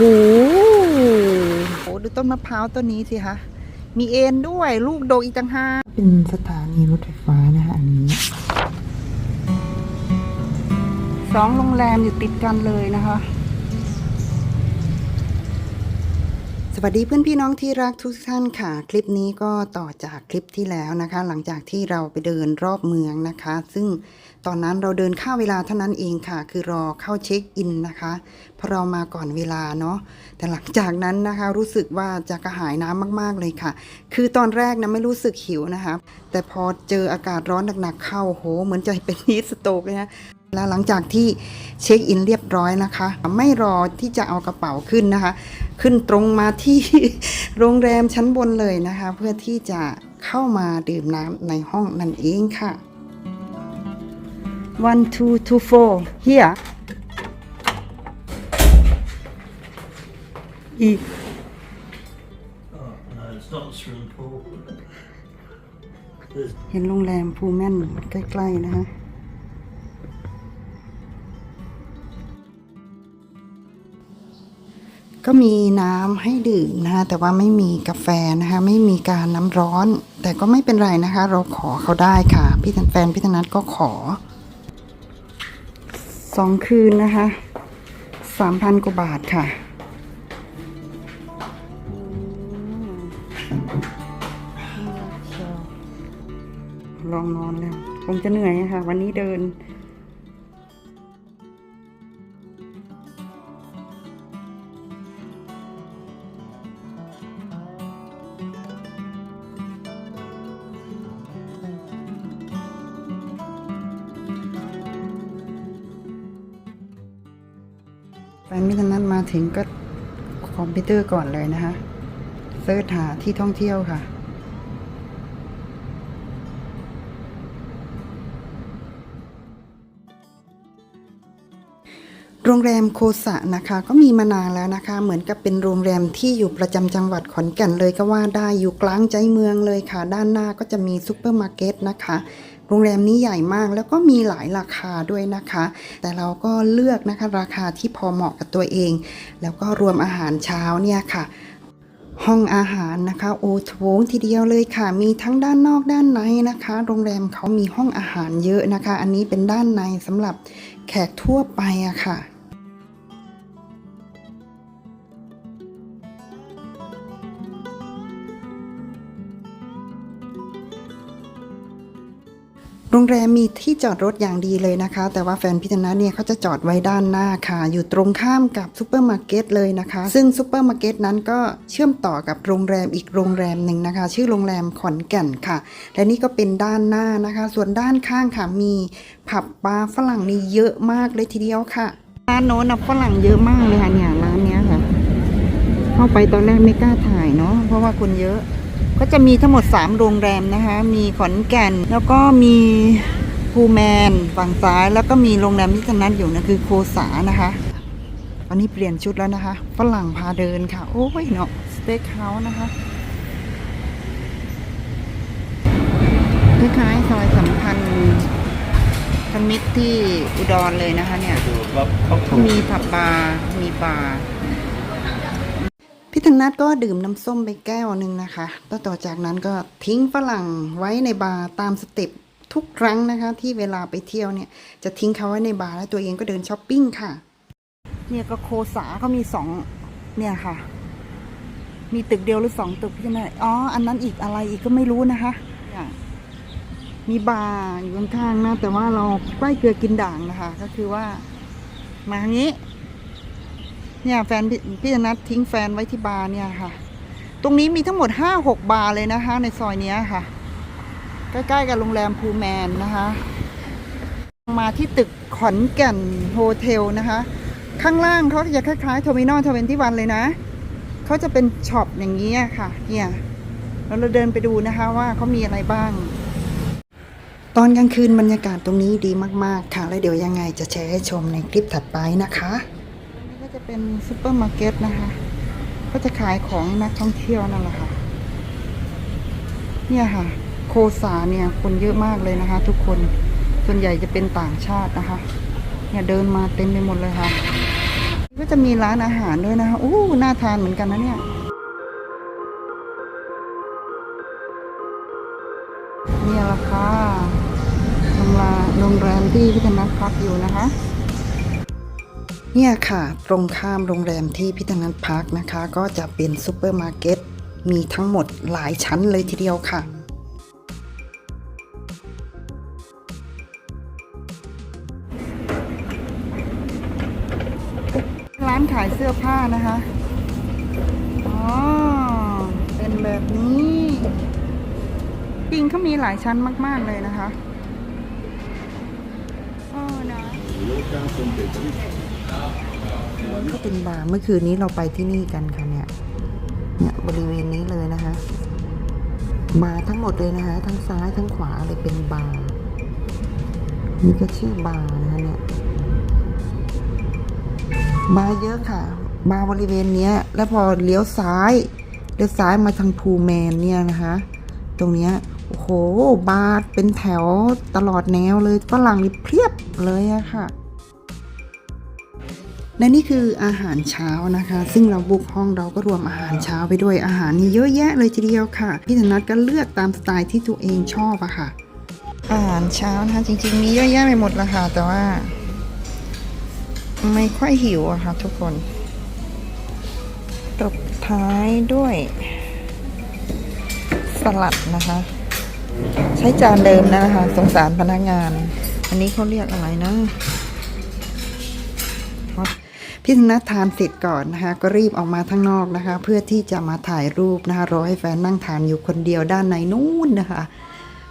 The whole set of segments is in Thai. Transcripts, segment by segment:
โหดูต้นมะพร้าวต้นนี้สิคะมีเอ็นด้วยลูกโดกอีกต่างหากเป็นสถานีรถไฟฟ้านะคะอันนี้สองโรงแรมอยู่ติดกันเลยนะคะ สวัสดีเพื่อนพี่น้องที่รักทุกท่านค่ะ คลิปนี้ก็ต่อจากคลิปที่แล้วนะคะ หลังจากที่เราไปเดินรอบเมืองนะคะ ซึ่งตอนนั้นเราเดินข้าเวลาเท่านั้นเองค่ะ คือรอเข้าเช็คอินนะคะเพราะเรามาก่อนเวลาเนาะแต่หลังจากนั้นนะคะรู้สึกว่าจะกระหายน้ำมาก ๆเลยค่ะ คือตอนแรกนะไม่รู้สึกหิวนะคะ แต่พอเจออากาศร้อนหนักๆเข้าโห เหมือนจะเป็นฮีทสโตกเลยนะ แล้วหลังจากที่เช็คอินเรียบร้อยนะคะ ไม่รอที่จะเอากระเป๋าขึ้นนะคะ ขึ้นตรงมาที่โรงแรมชั้นบนเลยนะคะ เพื่อที่จะเข้ามาดื่มน้ำในห้องนั่นเองค่ะ one two two four here อีก Oh, no, it's not a swimming pool. There's เห็นโรงแรมพูแมนใกล้ ๆ นะคะ ก็มีน้ำให้ดื่มนะคะแต่ว่าไม่มีกาแฟนะคะไม่มีการน้ำร้อน แต่ก็ไม่เป็นไรนะคะ เราขอเขาได้ค่ะ พี่แฟนพี่ธนัทก็ขอสองคืนนะคะสามพันกว่าบาทค่ะลองนอนแล้วคงจะเหนื่อยะค่ะ วันนี้เดิน มิตรนั้นมาถึงก็คอมพิวเตอร์ก่อนเลยนะคะเสิร์ชหาที่ท่องเที่ยวค่ะ โรงแรมโคสะนะคะ ก็มีมานานแล้วนะคะ เหมือนกับเป็นโรงแรมที่อยู่ประจำจังหวัดขอนแก่นเลยก็ว่าได้อยู่กลางใจเมืองเลยค่ะ ด้านหน้าก็จะมีซูเปอร์มาร์เก็ตนะคะ โรงแรมนี้ใหญ่มากแล้วก็มีหลายราคาด้วยนะคะ แต่เราก็เลือกนะคะราคาที่พอเหมาะกับตัวเอง แล้วก็รวมอาหารเช้าเนี่ยค่ะห้องอาหารนะคะโอโวงทีเดียวเลยค่ะ มีทั้งด้านนอกด้านในนะคะ โรงแรมเขามีห้องอาหารเยอะนะคะ อันนี้เป็นด้านในสำหรับแขกทั่วไปอะค่ะ โรงแรมมีที่จอดรถอย่างดีเลยนะคะ แต่ว่าแฟนพิจารณาเนี่ยเขาจะจอดไว้ด้านหน้าค่ะ อยู่ตรงข้ามกับซูเปอร์มาร์เก็ตเลยนะคะ ซึ่งซูเปอร์มาร์เก็ตนั้นก็เชื่อมต่อกับโรงแรมอีกโรงแรมหนึ่งนะคะ ชื่อโรงแรมขอนแก่นค่ะ และนี่ก็เป็นด้านหน้านะคะ ส่วนด้านข้างค่ะมีผับบาร์ฝรั่งนี่เยอะมากเลยทีเดียวค่ะร้านโน้นนะฝรั่งเยอะมากเลยค่ะเนี่ยร้านเนี้ยค่ะ เข้าไปตอนแรกไม่กล้าถ่ายเนาะเพราะว่าคนเยอะ ก็จะมีทั้งหมด 3 โรงแรมนะคะ มีขอนแก่น แล้วก็มีภูแมนฝั่งซ้าย แล้วก็มีโรงแรมที่สนัดอยู่นะคือโคสานะคะวันนี้เปลี่ยนชุดแล้วนะคะ ฝรั่งพาเดินค่ะ โอ้ยเนาะสเต็กเฮาส์นะคะคล้ายๆซอยสัมพันธ์ธมิตรที่อุดรเลยนะคะเนี่ย do a love cocktail. มีผับบาร์มีบาร์ พี่ธนัทก็ดื่มน้ำส้มไปแก้วหนึ่งนะคะแล้วต่อจากนั้นก็ทิ้งฝรั่งไว้ในบาร์ตามสเต็ปทุกครั้งนะคะ ที่เวลาไปเที่ยวเนี่ย จะทิ้งเขาไว้ในบาร์แล้วตัวเองก็เดินช้อปปิ้งค่ะ เนี่ยก็โคสาเขามีสองเนี่ยค่ะ มีตึกเดียวหรือสองตึกพี่ธนัทอ๋อ อันนั้นอีกอะไรอีกก็ไม่รู้นะคะมีบาร์อยู่ข้างๆนะแต่ว่าเราใกล้เกลือกินด่างนะคะ ก็คือว่ามาทางนี้ เนี่ยแฟนพี่พี่ธนัททิ้งแฟนไว้ที่บาร์เนี่ยค่ะ ตรงนี้มีทั้งหมดห้าหกบาร์เลยนะคะ ในซอยเนี้ยค่ะ ใกล้ๆกับโรงแรมพูแมนนะคะ มาที่ตึกขอนแก่นโฮเทลนะคะ ข้างล่างเขาจะคล้ายๆโทมินอลทเวนตี้วันเลยนะเขาจะเป็นช็อปอย่างนี้ค่ะ เนี่ยแล้วเราเดินไปดูนะคะว่าเขามีอะไรบ้าง ตอนกลางคืนบรรยากาศตรงนี้ดีมากๆค่ะ แล้วเดี๋ยวยังไงจะแชร์ให้ชมในคลิปถัดไปนะคะ จะเป็นซูเปอร์มาร์เก็ตนะคะ ก็จะขายของให้นักท่องเที่ยวนั่นแหละค่ะ เนี่ยค่ะ โคสาเนี่ยคนเยอะมากเลยนะคะ ทุกคน ส่วนใหญ่จะเป็นต่างชาตินะคะ เนี่ยเดินมาเต็มไปหมดเลยค่ะ ก็จะมีร้านอาหารด้วยนะคะอู้น่าทานเหมือนกันนะเนี่ย เนี่ยละค่ะโรงแรมโรงแรมที่พี่ธนัทพักอยู่นะคะ เนี่ยค่ะ ตรงข้ามโรงแรมที่พี่ธนัทพักนะคะ ก็จะเป็นซูเปอร์มาร์เก็ตมีทั้งหมดหลายชั้นเลยทีเดียวค่ะร้านขายเสื้อผ้านะคะ อ๋อ เป็นแบบนี้จริงเขามีหลายชั้นมาก ๆ เลยนะคะเออนะ ก็เป็นบาร์เมื่อคืนนี้เราไปที่นี่กันค่ะเนี่ยเนี่ยบริเวณนี้เลยนะคะบาร์ทั้งหมดเลยนะคะทั้งซ้ายทั้งขวาเลยเป็นบาร์นี่ก็ชื่อบาร์นะคะเนี่ยบาร์เยอะค่ะ บาร์บริเวณเนี้ย แล้วพอเลี้ยวซ้ายเลี้ยวซ้ายมาทางพูแมนเนี่ยนะคะ ตรงเนี้ยโอ้โห บาร์เป็นแถวตลอดแนวเลยฝรั่งนี่เพียบเลยอะค่ะ และนี่คืออาหารเช้านะคะ ซึ่งเราบุกห้องเราก็รวมอาหารเช้าไปด้วยอาหารนี่เยอะแยะเลยทีเดียวค่ะ พี่ธนัทก็เลือกตามสไตล์ที่ตัวเองชอบอะค่ะ อาหารเช้านะคะจริง ๆ มีเยอะแยะไปหมดละค่ะ แต่ว่า ไม่ค่อยหิวอะค่ะทุกคนตบท้ายด้วยสลัดนะคะ ใช้จานเดิมนะคะ สงสารพนักงาน อันนี้เขาเรียกอะไรนะ พี่ธนัททานเสร็จก่อนนะคะ ก็รีบออกมาข้างนอกนะคะ เพื่อที่จะมาถ่ายรูปนะคะรอให้แฟนนั่งทานอยู่คนเดียวด้านในนู้นนะคะ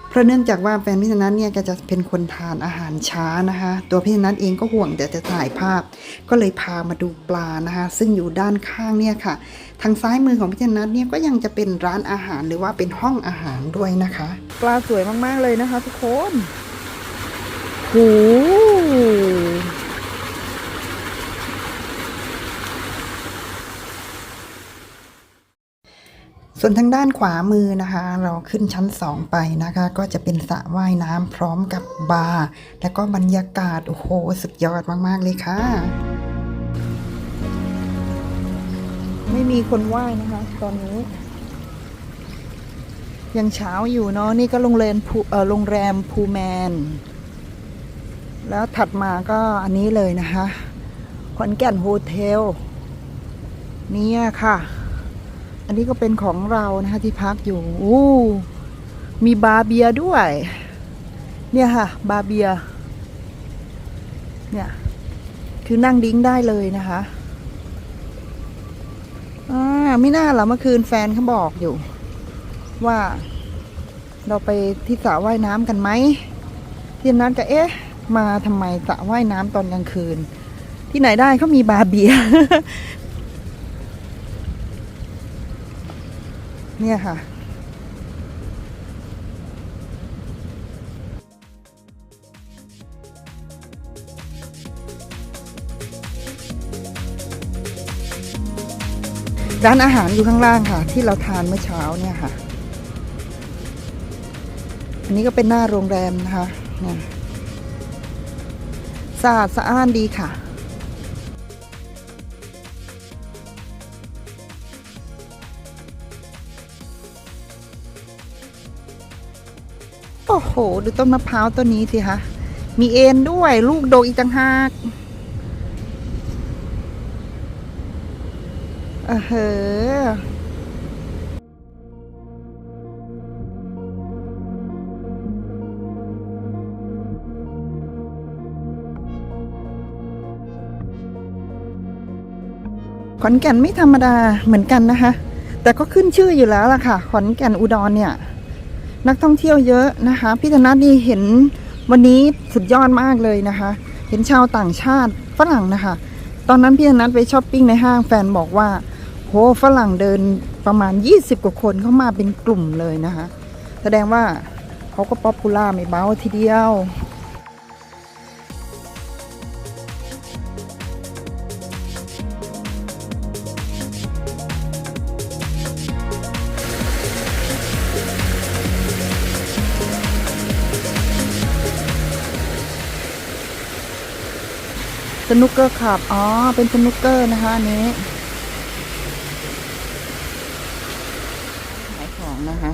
เพราะเนื่องจากว่าแฟนพี่ธนัทเนี่ยแกจะเป็นคนทานอาหารช้านะคะ ตัวพี่ธนัทเองก็ห่วงแต่จะถ่ายภาพ ก็เลยพามาดูปลานะคะ ซึ่งอยู่ด้านข้างเนี่ยค่ะ ทางซ้ายมือของพี่ธนัทเนี่ยก็ยังจะเป็นร้านอาหารหรือว่าเป็นห้องอาหารด้วยนะคะ ปลาสวยมากๆเลยนะคะ ทุกคนโห ส่วนทางด้านขวามือนะคะ เราขึ้นชั้นสองไปนะคะ ก็จะเป็นสระว่ายน้ำพร้อมกับบาร์แล้วก็บรรยากาศ โอ้โห สุดยอดมาก ๆ เลยค่ะ ไม่มีคนว่ายนะคะ ตอนนี้ ยังเช้าอยู่เนาะนี่ก็โรงแรมภูเออโรงแรมภูแมน แล้วถัดมาก็อันนี้เลยนะคะขอนแก่นโฮเทลเนี่ยค่ะ อันนี้ก็เป็นของเรานะคะที่พักอยู่อู้มีบาร์เบียด้วย เนี่ยค่ะ บาร์เบีย เนี่ย คือนั่งดิ้งได้เลยนะคะอ่าไม่น่าหรอเมื่อคืนแฟนเขาบอกอยู่ ว่า เราไปที่สระว่ายน้ำกันไหมที่นั้นก็เอ๊ะ มาทำไมสระว่ายน้ำตอนกลางคืน ที่ไหนได้เขามีบาร์เบีย เนี่ยค่ะ ร้านอาหารอยู่ข้างล่างค่ะ ที่เราทานเมื่อเช้าเนี่ยค่ะ อันนี้ก็เป็นหน้าโรงแรมนะคะเนี่ยสะอาดสะอ้านดีค่ะ โอ้โห ดูต้นมะพร้าวต้นนี้สิคะ มีเอ็นด้วย ลูกโดกอีกต่างหากเออเหอขอนแก่นไม่ธรรมดาเหมือนกันนะคะ แต่ก็ขึ้นชื่ออยู่แล้วล่ะค่ะ ขอนแก่นอุดรเนี่ย นักท่องเที่ยวเยอะนะคะพี่ธนัทนี่เห็นวันนี้สุดยอดมากเลยนะคะ เห็นชาวต่างชาติฝรั่งนะคะ ตอนนั้นพี่ธนัทไปช้อปปิ้งในห้างแฟนบอกว่าโหฝรั่งเดินประมาณ 20 กว่าคนเข้ามาเป็นกลุ่มเลยนะคะ แสดงว่าเขาก็ป๊อปปูล่าไม่เบาทีเดียว สนุกเกอร์ขับ อ๋อ เป็นสนุกเกอร์นะคะอันนี้ ขายของนะคะ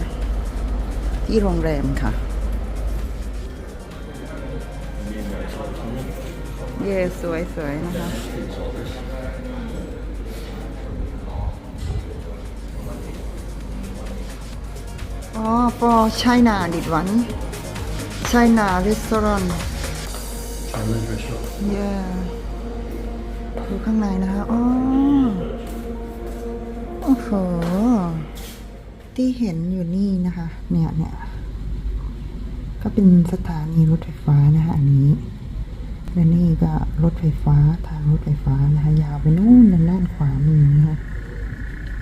ที่โรงแรมค่ะ เย่สวยๆนะคะ อ๋อ for China ดิดวัน China restaurant Chinese restaurant. เย่ ดูข้างในนะคะอ๋อโอ้โหที่เห็นอยู่นี่นะคะ เนี่ยเนี่ยก็เป็นสถานีรถไฟฟ้านะคะอันนี้และนี่ก็รถไฟฟ้าทางรถไฟฟ้านะคะยาวไปนู่นด้านขวามือนะคะ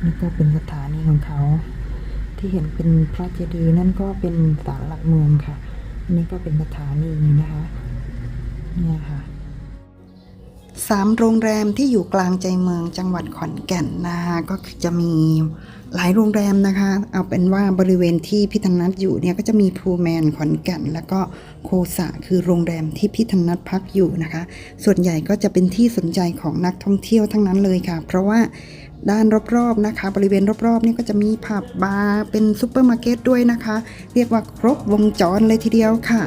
นี่ก็เป็นสถานีของเขา ที่เห็นเป็นพระเจดีย์นั่นก็เป็นศาลหลักเมืองค่ะอันนี้ก็เป็นสถานีนะคะเนี่ยค่ะ สามโรงแรมที่อยู่กลางใจเมืองจังหวัดขอนแก่นนะคะก็คือจะมีหลายโรงแรมนะคะ เอาเป็นว่าบริเวณที่พี่ธนัทอยู่เนี่ยก็จะมีพูแมนขอนแก่น แล้วก็โคสะคือโรงแรมที่พี่ธนัทพักอยู่นะคะ ส่วนใหญ่ก็จะเป็นที่สนใจของนักท่องเที่ยวทั้งนั้นเลยค่ะ เพราะว่าด้านรอบๆนะคะ บริเวณรอบๆเนี่ยก็จะมีผับบาร์เป็นซูเปอร์มาร์เก็ตด้วยนะคะ เรียกว่าครบวงจรเลยทีเดียวค่ะ